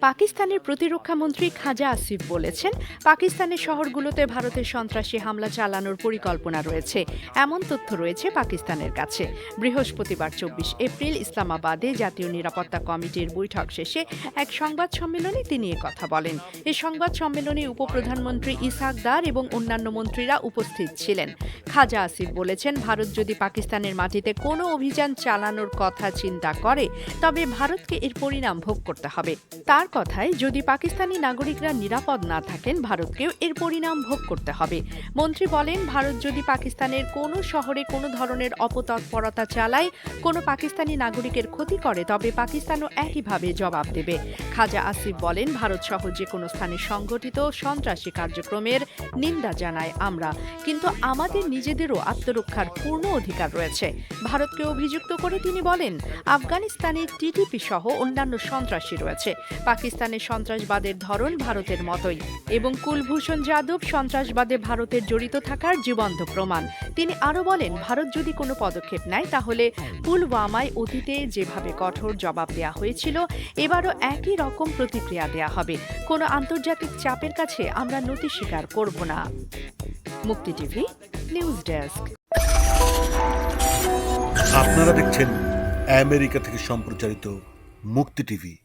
পাকিস্তানের প্রতিরক্ষা মন্ত্রী খাজা আসিফ বলেছেন, পাকিস্তানের শহরগুলোতে ভারতের সন্ত্রাসী হামলা চালানোর পরিকল্পনা রয়েছে। এমন তথ্য রয়েছে পাকিস্তানের কাছে। বৃহস্পতিবার চব্বিশ এপ্রিল ইসলামাবাদে জাতীয় নিরাপত্তা কমিটির বৈঠক শেষে এক সংবাদ সম্মেলনে তিনি কথা বলেন। এই সংবাদ সম্মেলনে উপপ্রধানমন্ত্রী ইসাক দার এবং অন্যান্য মন্ত্রীরা উপস্থিত ছিলেন। খাজা আসিফ বলেছেন, ভারত যদি পাকিস্তানের মাটিতে কোনো অভিযান চালানোর কথা চিন্তা করে, তবে ভারতকে এর পরিণাম ভোগ করতে হবে। তার কথায়, যদি পাকিস্তানি নাগরিকরা নিরাপদ না থাকেন, ভারতকেও এর পরিণাম ভোগ করতে হবে। মন্ত্রী বলেন, ভারত যদি পাকিস্তানের কোনো শহরে কোনো ধরনের অপতৎপরতা চালায়, কোনো পাকিস্তানি নাগরিকের ক্ষতি করে, তবে পাকিস্তানও একইভাবে জবাব দেবে। খাজা আসিফ বলেন, ভারত সহ যে কোনো স্থানে সংগঠিত সন্ত্রাসী কার্যক্রমের নিন্দা জানায় আমরা। কিন্তু আমাদের নিজেদেরও আত্মরক্ষার পূর্ণ অধিকার রয়েছে। ভারতকে অভিযুক্ত করে তিনি বলেন, আফগানিস্তানে টিটিপি সহ অন্যান্য সন্ত্রাসী রয়েছে। পাকিস্তানের সন্ত্রাসবাদের ধরন ভারতের মতোই। এবং কুলভূষণ যাদব সন্ত্রাসবাদে ভারতের জড়িত থাকার জীবন্ত প্রমাণ। তিনি আরও বলেন, ভারত যদি কোনো পদক্ষেপ নেয়, তাহলে পুলওয়ামায় অতীতে যেভাবে কঠোর জবাব দেওয়া হয়েছিল, এবারও একই রকম প্রতিক্রিয়া দেওয়া হবে। কোনো আন্তর্জাতিক চাপের কাছে আমরা নতি স্বীকার করব না। মুক্তি টিভি, নিউজ ডেস্ক। আপনারা দেখছেন আমেরিকা থেকে সম্প্রচারিত মুক্তি টিভি।